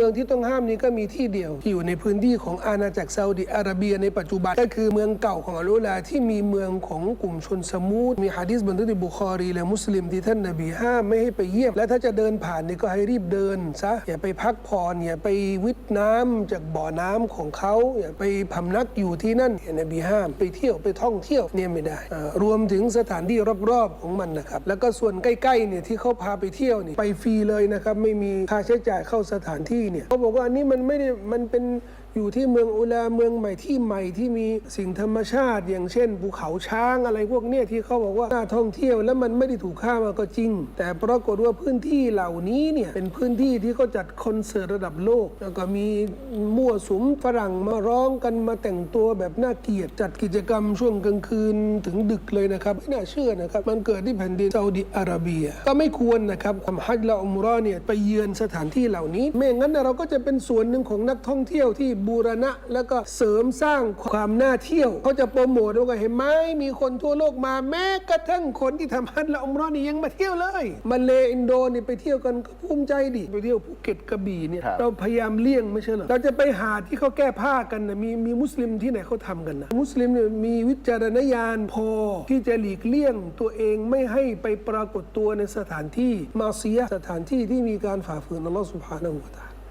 มืองที่ต้องห้ามนี้ก็มีที่เดียวที่อยู่ในพื้นที่ของอาณาจักรซาอุดิอาระเบียในปัจจุบันก็คือเมืองเก่าของอัลลอฮ์ลาที่มีเมืองของกลุ่มชนสมูทมีฮะดีษบันทึกในบุคอรีและมุสลิมที่ท่านนบีห้ามไม่ให้ไปเยี่ยม และถ้าจะเดินผ่านนี่ก็ให้รีบเดินซะอย่าไปพักผ่อนอย่าไปวิทน้ำจากบ่อน้ำของเขาอย่าไปพำนักอยู่ที่นั่นเนบีห้ามไปเที่ยวไปท่องเที่ยวเนี่ยไม่ได้ รวมถึงสถานที่รอบๆของมันนะครับแล้วก็ส่วนใกล้ๆเนี่ยที่เขาพาไปเที่ยวนี่ไปฟรีเลยนะครับไม่มีค่าใช้จ่ายเข้าสถานที่เนี่ยเขาบอกว่าอันนี้มันไม่ได้มันเป็นอยู่ที่เมืองอุลาเมืองใหม่ที่ใหม่ที่มีสิ่งธรรมชาติ อย่างเช่นภูเขาช้างอะไรพวกเนี้ยที่เขาบอกว่าน่าท่องเที่ยวแล้วมันไม่ได้ถูกฆ่ามาก็จริง แต่ปรากฏว่าพื้นที่เหล่านี้เนี่ยเป็นพื้นที่ที่เขาจัดคอนเสิร์ตระดับโลก แล้วก็มีมั่วสุมฝรั่งมาร้องกันมาแต่งตัวแบบน่าเกลียดจัดกิจกรรมช่วงกลางคืนถึงดึกเลยนะครับไม่น่าเชื่อนะครับมันเกิดที่แผ่นดินซาอุดิอาระเบีย ก็ไม่ควรนะครับทำฮัจญ์ละอุมราะห์เนี่ยไปเยือนสถานที่เหล่านี้ ไม่งั้นเราก็จะเป็นส่วนหนึ่งของนักท่องเที่ยวที่บูรณะ แล้วก็เสริมสร้างความน่าเที่ยวเขาจะโปรโมทว่าเห็นไหมมีคนทั่วโลกมาแม้กระทั่งคนที่ทำฮัจญ์และอุมเราะห์นี่ยังมาเที่ยวเลยมาเลอินโดนี่ไปเที่ยวกันก็ภูมิใจดิไปเที่ยวภูเก็ตกระบี่เนี่ยครับ เราพยายามเลี่ยงไม่ใช่เหรอเราจะไปหาที่เขาแก้ผ้ากันนะมีมีมุสลิมที่ไหนเขาทำกันนะมุสลิมเนี่ยมีวิจารณญาณพอที่จะหลีกเลี่ยงตัวเองไม่ให้ไปปรากฏตัวในสถานที่มาเสียะห์สถานที่ที่มีการฝ่าฝืนอัลลอฮฺสุบฮานะฮูวะตะอาลา